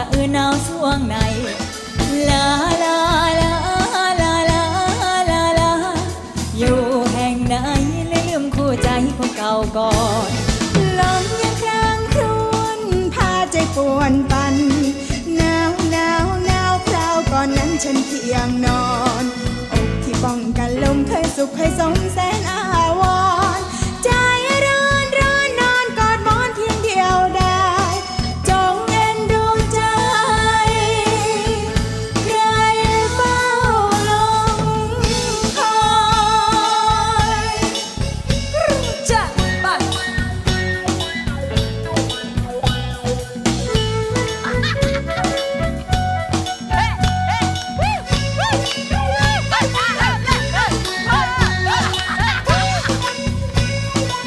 สะอื้นเอาช่วงในลาลาลาลาลาลาลาอยู่แห่งไหนลืมคู่ใจคนเก่าก่อนลมยังครางครวนพาใจปวนปันหนาวหนาวหนาวคราวก่อนนั้นฉันเพียงนอนอกที่ป้องกันลมเคยสุขเคยสงแส